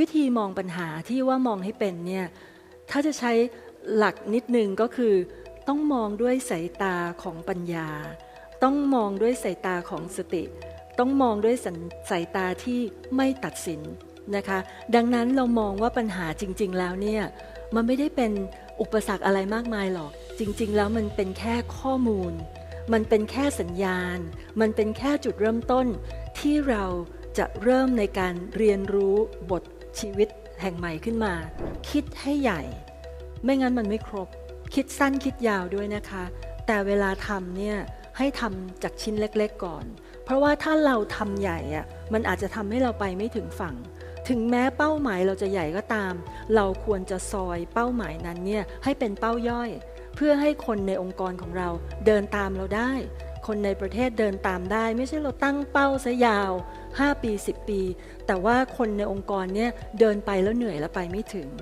วิธีมองปัญหาที่ว่ามองให้เป็นเนี่ยถ้าจะใช้หลักนิดนึงก็คือ ต้องมองด้วยสายตาของปัญญา ต้องมองด้วยสายตาของสติ ต้องมองด้วยสายตาที่ไม่ตัดสินนะคะ ดังนั้นเรามองว่าปัญหาจริง ๆ แล้วเนี่ยมันไม่ได้เป็นอุปสรรคอะไรมากมายหรอก จริง ๆ แล้วมันเป็นแค่ข้อมูล มันเป็นแค่สัญญาณ มันเป็นแค่จุดเริ่มต้นที่เรา จะเริ่มในการเรียนรู้บทชีวิตแห่งใหม่ขึ้นมา คิดให้ใหญ่ ไม่งั้นมันไม่ครบ คิดสั้นคิดยาวด้วยนะคะ แต่เวลาทำเนี่ยให้ทำจากชิ้นเล็กๆก่อน เพราะว่าถ้าเราทำใหญ่อะมันอาจจะทำให้เราไปไม่ถึงฝั่ง ถึงแม้เป้าหมายเราจะใหญ่ก็ตาม เราควรจะซอยเป้าหมายนั้นเนี่ยให้เป็นเป้าย่อย เพื่อให้คนในองค์กรของเราเดินตามเราได้ คนในประเทศเดินตามได้ ไม่ใช่เราตั้งเป้าซะยาว 5 ปี 10 ปี แต่ว่าคนในองค์กรเนี่ยเดินไปแล้วเหนื่อยแล้วไปไม่ถึง